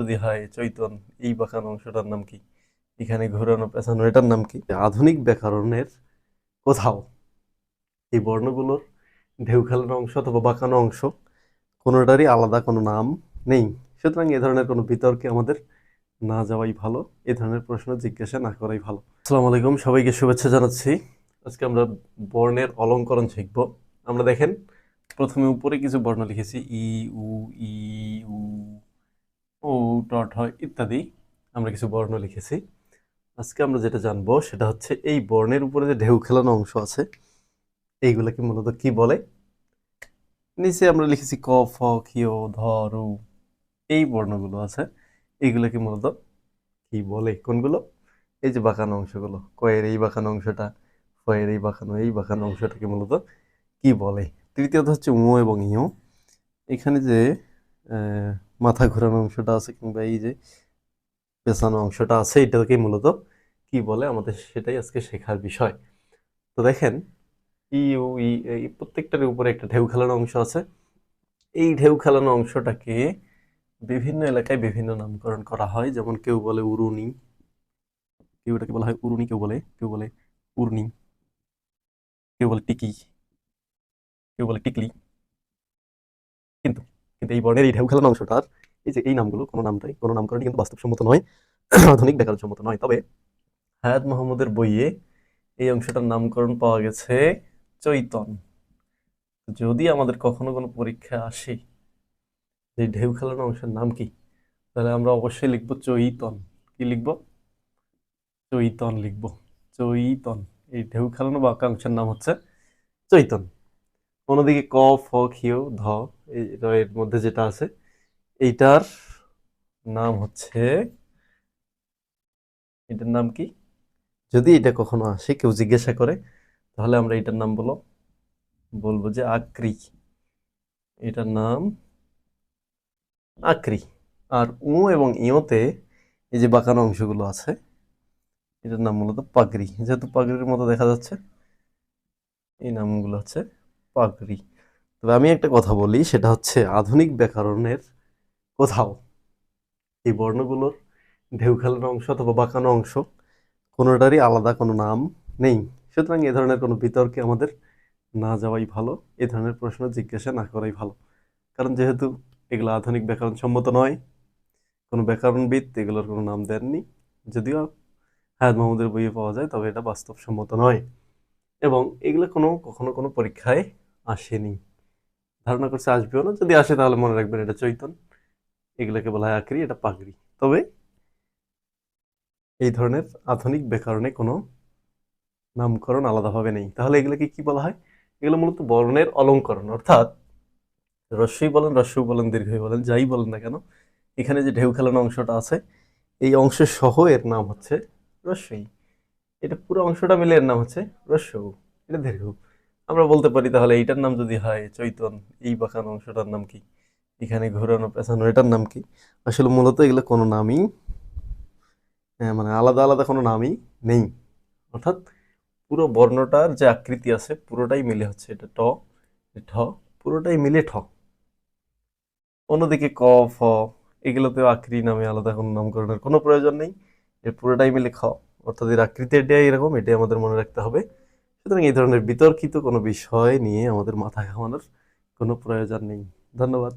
যদি হয়, চৈতন, এই বাঁকানো অংশটার নাম কি? এখানে ঘোরানো, পেছানো, এটার নাম কি? আধুনিক ব্যাকরণের কোথাও এই বর্ণগুলোর ঢেউ খেলানো অংশ অথবা বাঁকানো অংশ কোনোটারই আলাদা কোনো নাম নেই। সুতরাং এ ধরনের কোনো বিতর্কে আমাদের না যাওয়াই ভালো, এ ধরনের প্রশ্ন জিজ্ঞাসা না করাই ভালো। আসসালামু আলাইকুম, সবাইকে শুভেচ্ছা জানাচ্ছি। আজকে আমরা বর্ণের অলঙ্করণ শিখব। আমরা দেখেন, প্রথমে উপরে কিছু বর্ণ লিখেছি, ই, উ ই, উ ও টট হয় ইত্যাদি আমরা কিছু বর্ণ লিখেছি। আজকে আমরা যেটা জানব সেটা হচ্ছে এই বর্ণের উপরে যে ঢেউ খেলানো অংশ আছে, এইগুলোকে মূলত কি বলে? নিচে আমরা লিখেছি ক, ফ ক্ষিয় ধ, রু এই বর্ণগুলো আছে। এইগুলোকে মূলত কি বলে? কোনগুলো? এই যে বাঁকানো অংশগুলো, কয়ের এই বাঁকানো অংশটা, ফয়ের এই বাঁকানো এই বাঁকানো অংশটাকে মূলত কি বলে? তৃতীয়ত হচ্ছে উ এবং ইউ। এখানে যে মাথা ঘোরানো অংশটা আছে কিংবা এই যে পেছানো অংশটা আছে এটাকে মূলত কি বলে? আমাদের সেটাই আজকে শেখার বিষয়। তো দেখেন, ই, উ, ই প্রত্যেকটার উপরে একটা ঢেউ খেলানো অংশ আছে। এই ঢেউ খেলানো অংশটাকে বিভিন্ন এলাকায় বিভিন্ন নামকরণ করা হয়। যেমন কেউ বলে উরুনি, কেউ এটাকে বলা হয় উরুনি, কেউ বলে কেউ বলে উর্নি, কেউ বলে টিকি, কেউ বলে টিকলি। কিন্তু কিন্তু এই বর্ণের এই ঢেউ খেলানো অংশটার এই যে এই নামগুলো, কোনো নামটাই কোনো নামকরণই কিন্তু বাস্তবসম্মত নয়, আধুনিক ব্যাকরণসম্মত নয়। তবে হায়াত মাহমুদের বইয়ে এই অংশটার নামকরণ পাওয়া গেছে চৈতন। যদি আমাদের কখনো কোনো পরীক্ষা আসে যে ঢেউ খেলানো অংশের নাম কি, তাহলে আমরা অবশ্যই লিখব চৈতন। কি লিখব? চৈতন লিখব। চৈতন। এই ঢেউ খেলানো বাক্যাংশের নাম হচ্ছে চৈতন। অন্যদিকে ক, ফ ক্ষিয় ধ এর মধ্যে যেটা আছে এইটার নাম হচ্ছে, এটার নাম কি? যদি এটা কখনো আসে, কেউ জিজ্ঞাসা করে, তাহলে আমরা এটার নাম বলো, বলব যে আক্রি। এটার নাম আক্রি। আর উ এবং ইয়োতে এই যে বাঁকানো অংশগুলো আছে, এটার নাম মূলত পাগড়ি। যেহেতু পাগড়ির মতো দেখা যাচ্ছে, এই নামগুলো হচ্ছে পাগড়ি। তবে আমি একটা কথা বলি, সেটা হচ্ছে আধুনিক ব্যাকরণের কোথাও। এই বর্ণগুলোর ঢেউ খেলানো অংশ অথবা বাঁকানো অংশ কোনোটারই আলাদা কোনো নাম নেই। সুতরাং এ ধরনের কোনো বিতর্কে আমাদের না যাওয়াই ভালো, এ ধরনের প্রশ্ন জিজ্ঞাসা না করাই ভালো। কারণ যেহেতু এগুলো আধুনিক ব্যাকরণ সম্মত নয়, কোনো ব্যাকরণবিদ এগুলোর কোনো নাম দেননি। যদিও হায়াত মাহমুদের বইয়ে পাওয়া যায়, তবে এটা বাস্তবসম্মত নয়। এবং এগুলো কোনো, কখনো কোনো পরীক্ষায় আসেনি। ধারণা করছে আসবেও না। যদি আসে তাহলে মনে রাখবেন এটা চৈতন এগুলোকে বলা হয় আকরি এটা পাগড়ি। তবে এই ধরনের আধুনিক ব্যাকরণে কোনো নামকরণ আলাদাভাবে নেই। তাহলে এগুলোকে কি বলা হয়? এগুলো মূলত বর্ণের অলঙ্করণ, অর্থাৎ রস্যই বলেন রস্যই বলেন, দীর্ঘই বলেন, যাই বলেন না কেন, এখানে যে ঢেউ খেলানো অংশটা আছে, এই অংশের সহ এর নাম হচ্ছে রস্যই এটা পুরো অংশটা মিলে এর নাম হচ্ছে রস্য এটা দীর্ঘ। আমরা বলতে পারি তাহলে এইটার নাম যদি হয় চৈতন, এই বাঁকানো অংশটার নাম কি? এখানে ঘোরানো পেছানো এটার নাম কি? আসলে মূলত এগুলো কোনো নামই হ্যাঁ, মানে আলাদা আলাদা কোনো নামই নেই। অর্থাৎ পুরো বর্ণটার যে আকৃতি আছে পুরোটাই মিলে হচ্ছে এটা ট ঠ পুরোটাই মিলে ঠ। অন্যদিকে ক ফ এগুলোতেও আকৃতি নামে আলাদা কোনো নামকরণের কোনো প্রয়োজন নেই। এর পুরোটাই মিলে খ। অর্থাৎ এর আকৃতি এটাই এরকম এটাই আমাদের মনে রাখতে হবে। সুতরাং এই ধরনের বিতর্কিত কোনো বিষয় নিয়ে আমাদের মাথা ঘামানোর কোনো প্রয়োজন নেই। ধন্যবাদ।